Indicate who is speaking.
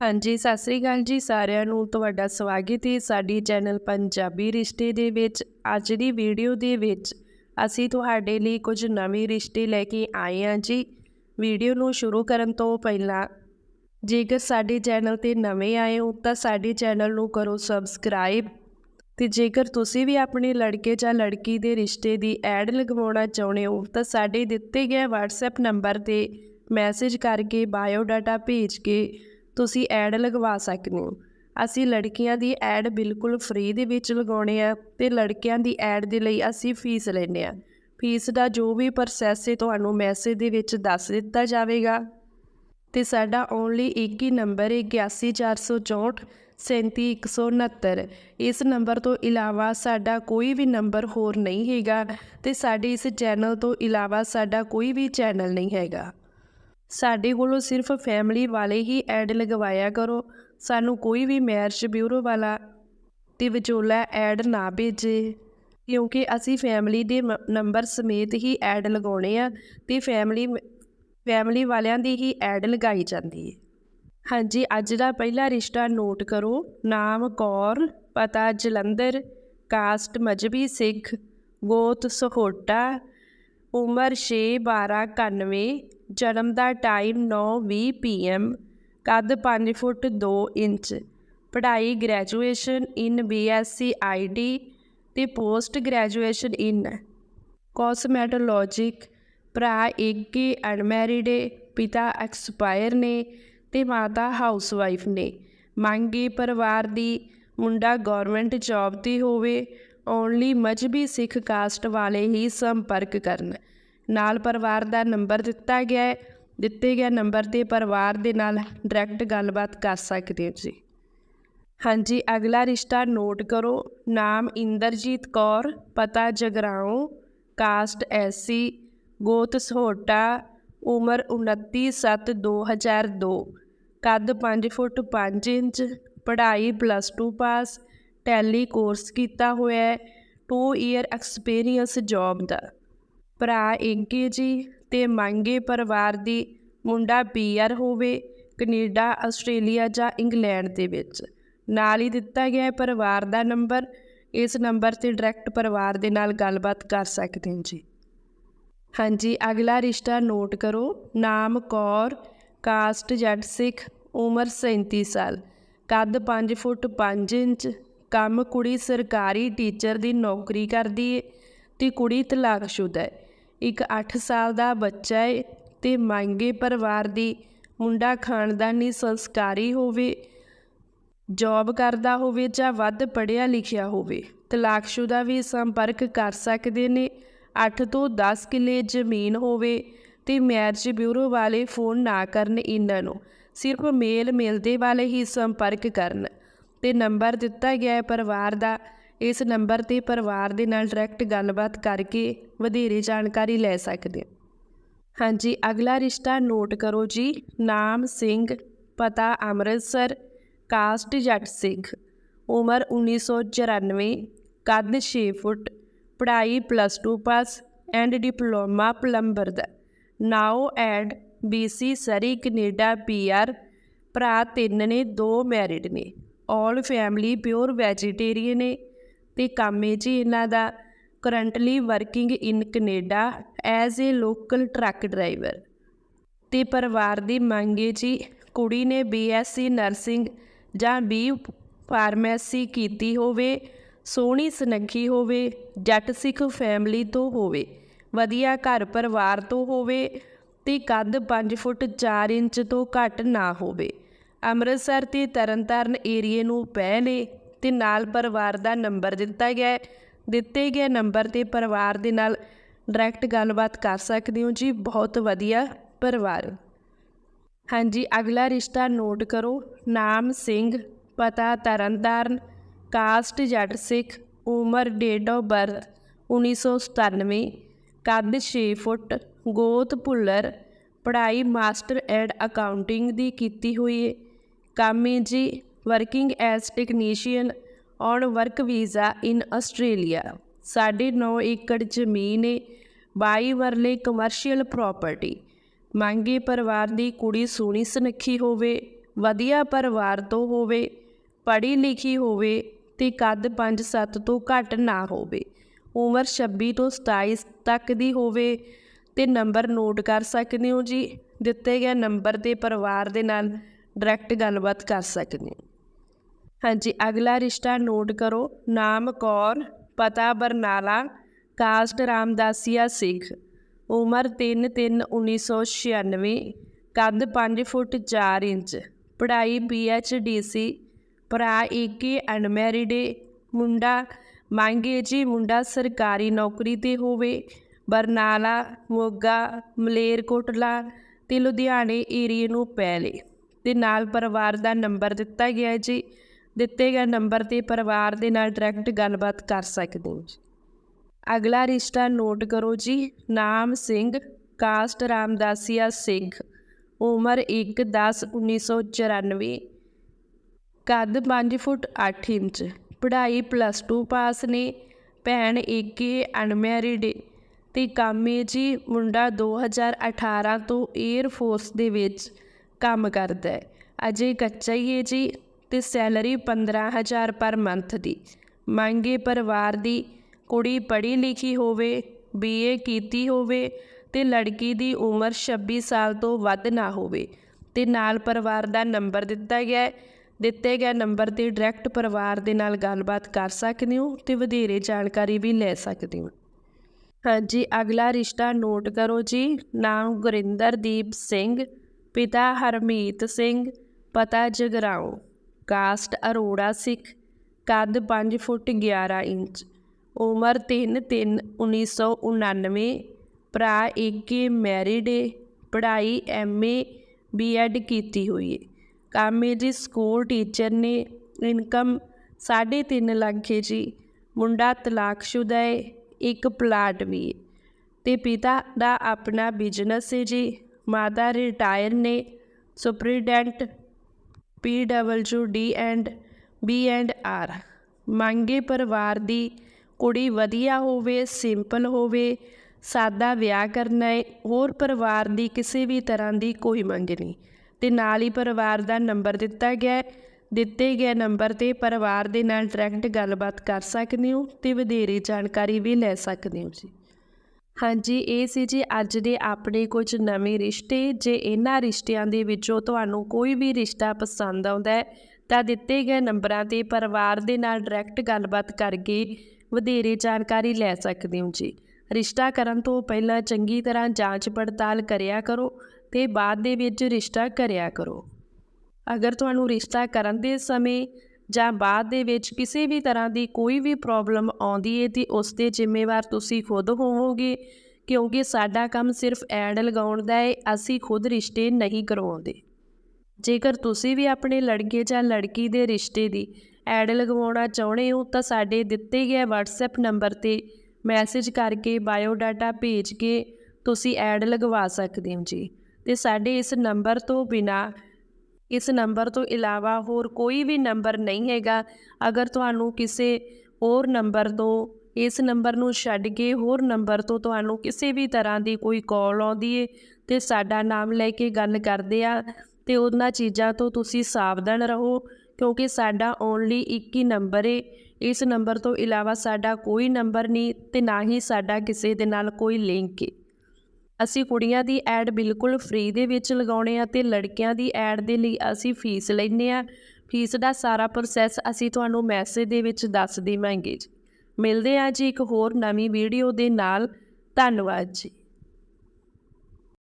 Speaker 1: ਹਾਂਜੀ, ਸਤਿ ਸ੍ਰੀ ਅਕਾਲ ਜੀ ਸਾਰਿਆਂ ਨੂੰ। ਤੁਹਾਡਾ ਸਵਾਗਤ ਹੈ ਸਾਡੀ ਚੈਨਲ ਪੰਜਾਬੀ ਰਿਸ਼ਤੇ ਦੇ ਵਿੱਚ। ਅੱਜ ਦੀ ਵੀਡੀਓ ਦੇ ਵਿੱਚ ਅਸੀਂ ਤੁਹਾਡੇ ਲਈ ਕੁਝ ਨਵੇਂ ਰਿਸ਼ਤੇ ਲੈ ਕੇ ਆਏ ਹਾਂ ਜੀ। ਵੀਡੀਓ ਨੂੰ ਸ਼ੁਰੂ ਕਰਨ ਤੋਂ ਪਹਿਲਾਂ ਜੇਕਰ ਸਾਡੇ ਚੈਨਲ ਤੇ ਨਵੇਂ ਆਏ ਹੋ ਤਾਂ ਸਾਡੇ ਚੈਨਲ ਨੂੰ ਕਰੋ ਸਬਸਕ੍ਰਾਈਬ ਤੇ ਜੇਕਰ ਤੁਸੀਂ ਵੀ ਆਪਣੇ ਲੜਕੇ ਜਾਂ ਲੜਕੀ ਦੇ ਰਿਸ਼ਤੇ ਦੀ ਐਡ ਲਗਵਾਉਣਾ ਚਾਹੁੰਦੇ ਹੋ ਤਾਂ ਸਾਡੇ ਦਿੱਤੇ ਗਏ WhatsApp ਨੰਬਰ ਤੇ ਮੈਸੇਜ ਕਰਕੇ ਬਾਇਓ ਡਾਟਾ ਭੇਜ ਕੇ ਤੁਸੀਂ ਐਡ ਲਗਵਾ ਸਕਦੇ ਹੋ। ਅਸੀਂ ਲੜਕੀਆਂ ਦੀ ਐਡ ਬਿਲਕੁਲ ਫ੍ਰੀ ਦੇ ਵਿੱਚ ਲਗਾਉਣੇ ਆ ਤੇ ਲੜਕਿਆਂ ਦੀ ਐਡ ਦੇ ਲਈ ਅਸੀਂ ਫੀਸ ਲੈਂਦੇ ਆ। ਫੀਸ ਦਾ ਜੋ ਵੀ ਪ੍ਰੋਸੈਸ ਹੈ ਤੁਹਾਨੂੰ ਮੈਸੇਜ ਦੇ ਵਿੱਚ ਦੱਸ ਦਿੱਤਾ ਜਾਵੇਗਾ। ਤੇ ਸਾਡਾ ਓਨਲੀ ਇੱਕ ਹੀ ਨੰਬਰ ਹੈ 81464 37169 ਇਸ ਨੰਬਰ ਤੋਂ ਇਲਾਵਾ ਸਾਡਾ ਕੋਈ ਵੀ ਨੰਬਰ ਹੋਰ ਨਹੀਂ ਹੈਗਾ ਤੇ ਸਾਡੇ ਇਸ ਚੈਨਲ ਤੋਂ ਇਲਾਵਾ ਸਾਡਾ ਕੋਈ ਵੀ ਚੈਨਲ ਨਹੀਂ ਹੈਗਾ। ਸਾਡੇ ਕੋਲੋਂ ਸਿਰਫ ਫੈਮਿਲੀ ਵਾਲੇ ਹੀ ਐਡ ਲਗਵਾਇਆ ਕਰੋ। ਸਾਨੂੰ ਕੋਈ ਵੀ ਮੈਰਿਜ ਬਿਊਰੋ ਵਾਲਾ ਤੇ ਵਿਚੋਲਾ ਐਡ ਨਾ ਭੇਜੇ, ਕਿਉਂਕਿ ਅਸੀਂ ਫੈਮਿਲੀ ਦੇ ਮ- ਨੰਬਰ ਸਮੇਤ ਹੀ ਐਡ ਲਗਾਉਣੇ ਆ ਤੇ ਫੈਮਿਲੀ ਫੈਮਿਲੀ ਵਾਲਿਆਂ ਦੀ ਹੀ ਐਡ ਲਗਾਈ ਜਾਂਦੀ ਹੈ ਹਾਂਜੀ, ਅੱਜ ਦਾ ਪਹਿਲਾ ਰਿਸ਼ਤਾ ਨੋਟ ਕਰੋ। ਨਾਮ ਕੌਰ, ਪਤਾ ਜਲੰਧਰ ਕਾਸਟ ਮਜਬੀ ਸਿੱਖ, ਗੋਤ ਸਹੋਟਾ ਉਮਰ 6 12 91 ਜਨਮ ਦਾ ਟਾਈਮ 9 20 ਪੀਐਮ, ਕੱਦ 5 ਫੁੱਟ 2 ਇੰਚ, ਪੜ੍ਹਾਈ ਗ੍ਰੈਜੂਏਸ਼ਨ ਇਨ ਬੀਐਸਸੀ ਆਈਟੀ ਤੇ ਪੋਸਟ ਗ੍ਰੈਜੂਏਸ਼ਨ ਇਨ ਕਾਸਮੈਟੋਲੋਜਿਕ, ਭਰਾ ਇੱਕ ਹੀ ਅਨਮੈਰਿਡ ਏ, ਪਿਤਾ ਐਕਸਪਾਇਰ ਨੇ ਤੇ ਮਾਤਾ ਹਾਊਸਵਾਈਫ ਨੇ। ਮੰਗੀ ਪਰਿਵਾਰ ਦੀ ਮੁੰਡਾ ਗਵਰਨਮੈਂਟ ਜੌਬ ਦੀ ਹੋਵੇ ਓਨਲੀ ਮਜਬੀ ਸਿੱਖ ਕਾਸਟ ਵਾਲੇ ਹੀ ਸੰਪਰਕ ਕਰਨ। ਨਾਲ ਪਰਿਵਾਰ ਦਾ ਨੰਬਰ ਦਿੱਤਾ ਗਿਆ ਹੈ। ਦਿੱਤੇ ਗਿਆ ਨੰਬਰ ਤੇ ਪਰਿਵਾਰ ਦੇ ਨਾਲ ਡਾਇਰੈਕਟ ਗੱਲਬਾਤ ਕਰ ਸਕਦੇ ਹੋ ਜੀ ਹਾਂਜੀ, ਅਗਲਾ ਰਿਸ਼ਤਾ ਨੋਟ ਕਰੋ। ਨਾਮ ਇੰਦਰਜੀਤ ਕੌਰ, ਪਤਾ ਜਗਰਾਉਂ, ਕਾਸਟ ਐਸੀ ਗੋਤ ਸਹੋਟਾ, ਉਮਰ 29/7/2002 ਕੱਦ 5 ਫੁੱਟ 5 ਇੰਚ, ਪੜ੍ਹਾਈ ਪਲੱਸ 2 ਪਾਸ ਟੈਲੀ ਕੋਰਸ ਕੀਤਾ ਹੋਇਆ ਟੂ ਈਅਰ ਐਕਸਪੀਰੀਅੰਸ ਜੌਬ ਦਾ। ਭਰਾ ਇੰਕੇ ਜੀ ਤੇ ਮੰਗੇ ਪਰਿਵਾਰ ਦੀ ਮੁੰਡਾ ਪੀਆਰ ਹੋਵੇ, ਕੈਨੇਡਾ, ਆਸਟ੍ਰੇਲੀਆ ਜਾਂ ਇੰਗਲੈਂਡ ਦੇ ਵਿੱਚ। ਨਾਲ ਹੀ ਦਿੱਤਾ ਗਿਆ ਪਰਿਵਾਰ ਦਾ ਨੰਬਰ ਇਸ ਨੰਬਰ ਤੇ ਡਾਇਰੈਕਟ ਪਰਿਵਾਰ ਦੇ ਨਾਲ ਗੱਲਬਾਤ ਕਰ ਸਕਦੇ ਹੋ ਜੀ। ਹਾਂਜੀ, ਅਗਲਾ ਰਿਸ਼ਤਾ ਨੋਟ ਕਰੋ, ਨਾਮ ਕੌਰ ਕਾਸਟ ਜੱਟ ਸਿੱਖ, ਉਮਰ 37 ਸਾਲ, ਕੱਦ 5 ਫੁੱਟ 5 ਇੰਚ ਕੰਮ ਕੁੜੀ ਸਰਕਾਰੀ ਟੀਚਰ ਦੀ ਨੌਕਰੀ ਕਰਦੀ ਏ ਤੇ ਕੁੜੀ ਤਲਾਕਸ਼ੁਦਾ ਹੈ ਇੱਕ 8 ਸਾਲ ਦਾ ਬੱਚਾ ਏ ਤੇ ਮੰਗੇ ਪਰਿਵਾਰ ਦੀ ਮੁੰਡਾ ਖਾਨਦਾਨੀ ਸੰਸਕਾਰੀ ਹੋਵੇ ਜੌਬ ਕਰਦਾ ਹੋਵੇ ਜਾਂ ਵੱਧ ਪੜ੍ਹਿਆ ਲਿਖਿਆ ਹੋਵੇ, ਤਲਾਕਸ਼ੁਦਾ ਵੀ ਸੰਪਰਕ ਕਰ ਸਕਦੇ ਨੇ। 8 ਤੋਂ 10 ਕਿੱਲੇ ਜ਼ਮੀਨ ਹੋਵੇ ਤੇ ਮੈਰਿਜ ਬਿਊਰੋ ਵਾਲੇ ਫੋਨ ਨਾ ਕਰਨ ਇਹਨਾਂ ਨੂੰ, ਸਿਰਫ ਮੇਲ ਮਿਲਦੇ ਵਾਲੇ ਹੀ ਸੰਪਰਕ ਕਰਨ। ਤੇ ਨੰਬਰ ਦਿੱਤਾ ਗਿਆ ਹੈ ਪਰਿਵਾਰ ਦਾ। ਇਸ ਨੰਬਰ ਤੇ ਪਰਿਵਾਰ ਦੇ ਨਾਲ ਡਾਇਰੈਕਟ ਗੱਲਬਾਤ ਕਰਕੇ ਵਧੇਰੇ ਜਾਣਕਾਰੀ ਲੈ ਸਕਦੇ ਹੋ। ਹਾਂਜੀ, ਅਗਲਾ ਰਿਸ਼ਤਾ ਨੋਟ ਕਰੋ ਜੀ। ਨਾਮ ਸਿੰਘ, ਪਤਾ ਅੰਮ੍ਰਿਤਸਰ ਕਾਸਟ ਜੱਟ ਸਿੰਘ, ਉਮਰ 1994 ਕੱਦ 6 ਫੁੱਟ, ਪੜ੍ਹਾਈ plus 2 pass and diploma plumber the. Now at BC Surrey Canada PR ਭਰਾ ਤਿੰਨ ਨੇ, ਦੋ ਮੈਰਿਡ ਨੇ। ਆਲ ਫੈਮਿਲੀ ਪਿਓਰ ਵੈਜੀਟੇਰੀਅਨ ਨੇ ਤੇ ਕੰਮ ਹੈ ਜੀ ਇਹਨਾਂ ਦਾ currently working in Canada as a local truck driver ਤੇ ਪਰਿਵਾਰ ਦੀ ਮੰਗ ਮੰਗੇ ਜੀ ਕੁੜੀ ਨੇ ਬੀਐਸਸੀ ਨਰਸਿੰਗ ਜਾਂ ਬੀ ਫਾਰਮੇਸੀ ਕੀਤੀ ਹੋਵੇ, ਸੋਹਣੀ ਸੁਨੱਖੀ ਹੋਵੇ, ਜੱਟ ਸਿੱਖ ਫੈਮਿਲੀ ਤੋਂ ਹੋਵੇ, ਵਧੀਆ ਘਰ ਪਰਿਵਾਰ ਤੋਂ ਹੋਵੇ ਤੇ ਕੱਦ 5 ਫੁੱਟ 4 ਇੰਚ ਤੋਂ ਘੱਟ ਨਾ ਹੋਵੇ। ਅੰਮ੍ਰਿਤਸਰ ਤੇ ਤਰਨਤਾਰਨ ਏਰੀਏ ਨੂੰ ਪਹਿਲੇ ਤੇ ਨਾਲ ਪਰਿਵਾਰ ਦਾ ਨੰਬਰ ਦਿੱਤਾ ਗਿਆ ਹੈ। ਦਿੱਤੇ ਗਏ ਨੰਬਰ ਤੇ ਪਰਿਵਾਰ ਦੇ ਨਾਲ ਡਾਇਰੈਕਟ ਗੱਲਬਾਤ ਕਰ ਸਕਦੇ ਹੋ ਜੀ। ਬਹੁਤ ਵਧੀਆ ਪਰਿਵਾਰ। ਹਾਂਜੀ, ਅਗਲਾ ਰਿਸ਼ਤਾ ਨੋਟ ਕਰੋ। ਨਾਮ ਸਿੰਘ, ਪਤਾ ਤਰਨਤਾਰਨ ਕਾਸਟ ਜੱਟ ਸਿੱਖ, ਉਮਰ ਡੇਟ ਆਫ ਬਰਥ 1997 ਕੱਦ 6 ਫੁੱਟ, ਗੋਤ ਭੁੱਲਰ, ਪੜ੍ਹਾਈ ਮਾਸਟਰ ਐਡ ਅਕਾਊਂਟਿੰਗ ਦੀ ਕੀਤੀ ਹੋਈ ਹੈ ਕੰਮ ਹੈ ਜੀ working as technician on work visa in Australia ਸਾਢੇ ਨੌ ਏਕੜ ਜ਼ਮੀਨ ਏ 22 ਵਰਲੇ ਕਮਰਸ਼ੀਅਲ ਪ੍ਰਾਪਰਟੀ ਮੰਗੇ ਪਰਿਵਾਰ ਦੀ ਕੁੜੀ ਸੋਹਣੀ ਸੁਨੱਖੀ ਹੋਵੇ, ਵਧੀਆ ਪਰਿਵਾਰ ਤੋਂ ਹੋਵੇ, ਪੜ੍ਹੀ ਲਿਖੀ ਹੋਵੇ ਤੇ ਕੱਦ 5-7 ਤੋਂ ਘੱਟ ਨਾ ਹੋਵੇ। ਉਮਰ 26 ਤੋਂ 27 ਤੱਕ ਦੀ ਹੋਵੇ ਤੇ ਨੰਬਰ ਨੋਟ ਕਰ ਸਕਦੇ ਹੋ ਜੀ? ਦਿੱਤੇ ਗਏ ਨੰਬਰ ਤੇ ਪਰਿਵਾਰ ਦੇ ਨਾਲ ਡਾਇਰੈਕਟ ਗੱਲਬਾਤ ਕਰ ਸਕਦੇ ਹੋ। ਹਾਂਜੀ, ਅਗਲਾ ਰਿਸ਼ਤਾ ਨੋਟ ਕਰੋ। ਨਾਮ ਕੌਰ, ਪਤਾ ਬਰਨਾਲਾ, ਕਾਸਟ ਰਾਮਦਾਸੀਆ ਸਿੱਖ। ਉਮਰ 3 3 1996 ਕੱਦ 5 ਫੁੱਟ 4 ਇੰਚ। ਪੜ੍ਹਾਈ ਡੀ.ਸੀ. ਭਰਾ ਏਕੇ ਅਨਮੈਰਿਡ ਏ। ਮੁੰਡਾ ਮੰਗੇ ਜੀ ਮੁੰਡਾ ਸਰਕਾਰੀ ਨੌਕਰੀ ਤੇ ਹੋਵੇ। ਬਰਨਾਲਾ, ਮੋਗਾ, ਮਲੇਰਕੋਟਲਾ ਤੇ ਲੁਧਿਆਣੇ ਏਰੀਏ ਨੂੰ ਪੈ ਲੇ। ਤੇ ਨਾਲ ਪਰਿਵਾਰ ਦਾ ਨੰਬਰ ਦਿੱਤਾ ਗਿਆ ਹੈ ਜੀ। ਦਿੱਤੇ ਗਏ ਨੰਬਰ ਤੇ ਪਰਿਵਾਰ ਦੇ ਨਾਲ ਡਾਇਰੈਕਟ ਗੱਲਬਾਤ ਕਰ ਸਕਦੇ ਹੋ ਜੀ। ਅਗਲਾ ਰਿਸ਼ਤਾ ਨੋਟ ਕਰੋ ਜੀ। ਨਾਮ ਸਿੰਘ ਕਾਸਟ ਰਾਮਦਾਸੀਆ ਸਿੰਘ, ਉਮਰ 1 10 1994 ਕੱਦ 5 ਫੁੱਟ 8 ਇੰਚ, ਪੜ੍ਹਾਈ ਪਲੱਸ 2 ਪਾਸ ਨੇ, ਭੈਣ ਏਕੇ ਅਨਮੈਰਿਡ ਏ ਤੇ ਕਾਮੇ ਜੀ ਮੁੰਡਾ 2018 ਤੋਂ 에ਅਰ ਫੋਰਸ ਦੇ ਵਿੱਚ ਕੰਮ ਕਰਦਾ ਹੈ। ਅਜੇ ਕੱਚਾ ਹੀ ਹੈ ਜੀ ਤੇ ਸੈਲਰੀ 15000 ਪਰ ਮੰਥ ਦੀ। ਮੰਗੇ ਪਰਿਵਾਰ ਦੀ ਕੁੜੀ ਪੜ੍ਹੀ ਲਿਖੀ ਹੋਵੇ, ਬੀਏ ਕੀਤੀ ਹੋਵੇ ਤੇ ਲੜਕੀ ਦੀ ਉਮਰ 26 ਸਾਲ ਤੋਂ ਵੱਧ ਨਾ ਹੋਵੇ। ਤੇ ਨਾਲ ਪਰਿਵਾਰ ਦਾ ਨੰਬਰ ਦਿੱਤਾ ਗਿਆ ਹੈ। ਦਿੱਤੇ ਗਏ ਨੰਬਰ ਤੇ ਡਾਇਰੈਕਟ ਪਰਿਵਾਰ ਦੇ ਨਾਲ ਗੱਲਬਾਤ ਕਰ ਸਕਦੇ ਹੋ ਤੇ ਵਧੇਰੇ ਜਾਣਕਾਰੀ ਵੀ ਲੈ ਸਕਦੇ ਹੋ। ਹਾਂਜੀ, ਅਗਲਾ ਰਿਸ਼ਤਾ ਨੋਟ ਕਰੋ ਜੀ। ਨਾਮ ਗੁਰਿੰਦਰਦੀਪ ਸਿੰਘ। ਪਿਤਾ ਹਰਮੀਤ ਸਿੰਘ, ਪਤਾ ਜਗਰਾਓ ਕਾਸਟ ਅਰੋੜਾ ਸਿੱਖ ਕੱਦ 5 ਫੁੱਟ 11 ਇੰਚ, ਉਮਰ 3 3 1999 ਭਰਾ ਏਕੇ ਮੈਰਿਡ ਏ, ਪੜ੍ਹਾਈ ਐਮਏ ਬੀਐਡ ਕੀਤੀ ਹੋਈ ਏ। ਕੰਮ ਏ ਜੀ ਸਕੂਲ ਟੀਚਰ ਨੇ, ਇਨਕਮ 3.5 ਲੱਖ ਹੈ ਜੀ, ਮੁੰਡਾ ਤਲਾਕਸ਼ੁਦਾ ਏ, ਇੱਕ ਪਲਾਟ ਵੀ ਏ। ਤੇ ਪਿਤਾ ਦਾ ਆਪਣਾ ਬਿਜ਼ਨਸ ਏ ਜੀ। ਮਾਤਾ ਰਿਟਾਇਰ ਨੇ superintendent P W D and B and R. ਮੰਗੇ ਪਰਿਵਾਰ ਦੀ ਕੁੜੀ ਵਧੀਆ ਹੋਵੇ, ਸਿੰਪਲ ਹੋਵੇ, ਸਾਦਾ ਵਿਆਹ ਕਰਨਾ ਹੈ ਹੋਰ ਪਰਿਵਾਰ ਦੀ ਕਿਸੇ ਵੀ ਤਰ੍ਹਾਂ ਦੀ ਕੋਈ ਮੰਗ ਨਹੀਂ। ਤੇ ਨਾਲ ਹੀ ਪਰਿਵਾਰ ਦਾ ਨੰਬਰ ਦਿੱਤਾ ਗਿਆ ਦਿੱਤੇ ਗਏ ਨੰਬਰ ਤੇ ਪਰਿਵਾਰ ਦੇ ਨਾਲ ਡਾਇਰੈਕਟ ਗੱਲਬਾਤ ਕਰ ਸਕਦੇ ਹੋ ਤੇ ਵਧੇਰੇ ਜਾਣਕਾਰੀ ਵੀ ਲੈ ਸਕਦੇ ਹੋ ਜੀ। ਹਾਂਜੀ, ਇਹ ਸੀ ਜੀ ਅੱਜ ਦੇ ਆਪਣੇ ਕੁਝ ਨਵੇਂ ਰਿਸ਼ਤੇ। ਜੇ ਇਹਨਾਂ ਰਿਸ਼ਤਿਆਂ ਦੇ ਵਿੱਚੋਂ ਤੁਹਾਨੂੰ ਕੋਈ ਵੀ ਰਿਸ਼ਤਾ ਪਸੰਦ ਆਉਂਦਾ ਹੈ, ਤਾਂ ਦਿੱਤੇ ਗਏ ਨੰਬਰਾਂ ਤੇ ਪਰਿਵਾਰ ਦੇ ਨਾਲ ਡਾਇਰੈਕਟ ਗੱਲਬਾਤ ਕਰਕੇ ਵਧੇਰੇ ਜਾਣਕਾਰੀ ਲੈ ਸਕਦੇ ਹੋ ਜੀ। ਰਿਸ਼ਤਾ ਕਰਨ ਤੋਂ ਪਹਿਲਾਂ ਚੰਗੀ ਤਰ੍ਹਾਂ ਜਾਂਚ ਪੜਤਾਲ ਕਰਿਆ ਕਰੋ ਤੇ ਬਾਅਦ ਦੇ ਵਿੱਚ ਰਿਸ਼ਤਾ ਕਰਿਆ ਕਰੋ। ਅਗਰ ਤੁਹਾਨੂੰ ਰਿਸ਼ਤਾ ਕਰਨ ਦੇ ਸਮੇਂ ਜਾਂ ਬਾਅਦ ਦੇ ਵਿੱਚ ਕਿਸੇ ਵੀ ਤਰ੍ਹਾਂ ਦੀ ਕੋਈ ਵੀ ਪ੍ਰੋਬਲਮ ਆਉਂਦੀ ਹੈ ਤੇ ਉਸ ਦੇ ਜ਼ਿੰਮੇਵਾਰ ਤੁਸੀਂ ਖੁਦ ਹੋਵੋਗੇ, ਕਿਉਂਕਿ ਸਾਡਾ ਕੰਮ ਸਿਰਫ ਐਡ ਲਗਾਉਣ ਦਾ ਹੈ ਅਸੀਂ ਖੁਦ ਰਿਸ਼ਤੇ ਨਹੀਂ ਕਰਵਾਉਂਦੇ। ਜੇਕਰ ਤੁਸੀਂ ਵੀ ਆਪਣੇ ਲੜਕੇ ਜਾਂ ਲੜਕੀ ਦੇ ਰਿਸ਼ਤੇ ਦੀ ਐਡ ਲਗਵਾਉਣਾ ਚਾਹੁੰਦੇ ਹੋ, ਤਾਂ ਸਾਡੇ ਦਿੱਤੇ ਗਏ WhatsApp ਨੰਬਰ ਤੇ ਮੈਸੇਜ ਕਰਕੇ ਬਾਇਓ ਡਾਟਾ ਭੇਜ ਕੇ ਤੁਸੀਂ ਐਡ ਲਗਵਾ ਸਕਦੇ ਹੋ ਜੀ। ਤੇ ਸਾਡੇ ਇਸ ਨੰਬਰ ਤੋਂ ਬਿਨਾ ਇਸ ਨੰਬਰ ਤੋਂ ਇਲਾਵਾ ਹੋਰ ਕੋਈ ਵੀ ਨੰਬਰ ਨਹੀਂ ਹੈਗਾ। ਅਗਰ ਤੁਹਾਨੂੰ ਕਿਸੇ ਹੋਰ ਨੰਬਰ ਤੋਂ, ਇਸ ਨੰਬਰ ਨੂੰ ਛੱਡ ਕੇ ਹੋਰ ਨੰਬਰ ਤੋਂ ਤੁਹਾਨੂੰ ਕਿਸੇ ਵੀ ਤਰ੍ਹਾਂ ਦੀ ਕੋਈ ਕਾਲ ਆਉਂਦੀ ਏ ਤੇ ਸਾਡਾ ਨਾਮ ਲੈ ਕੇ ਗੱਲ ਕਰਦੇ ਆ ਤੇ ਉਹਨਾਂ ਚੀਜ਼ਾਂ ਤੋਂ ਤੁਸੀਂ ਸਾਵਧਾਨ ਰਹੋ ਕਿਉਂਕਿ ਸਾਡਾ ਓਨਲੀ ਇੱਕ ਹੀ ਨੰਬਰ ਏ। ਇਸ ਨੰਬਰ ਤੋਂ ਇਲਾਵਾ ਸਾਡਾ ਕੋਈ ਨੰਬਰ ਨਹੀਂ ਤੇ ਨਾ ਹੀ ਸਾਡਾ ਕਿਸੇ ਦੇ ਨਾਲ ਕੋਈ ਲਿੰਕ ਏ। ਅਸੀਂ ਕੁੜੀਆਂ ਦੀ ਐਡ ਬਿਲਕੁਲ ਫ੍ਰੀ ਦੇ ਵਿੱਚ ਲਗਾਉਣੇ ਆ ਤੇ ਲੜਕਿਆਂ ਦੀ ਐਡ ਦੇ ਲਈ ਅਸੀਂ ਫੀਸ ਲੈਂਦੇ ਆ। ਫੀਸ ਦਾ ਸਾਰਾ ਪ੍ਰੋਸੈਸ ਅਸੀਂ ਤੁਹਾਨੂੰ ਮੈਸੇਜ ਦੇ ਵਿੱਚ ਦੱਸ ਦੇਵਾਂਗੇ ਜੀ। ਮਿਲਦੇ ਆ ਜੀ ਇੱਕ ਹੋਰ ਨਵੀਂ ਵੀਡੀਓ ਦੇ ਨਾਲ। ਧੰਨਵਾਦ ਜੀ।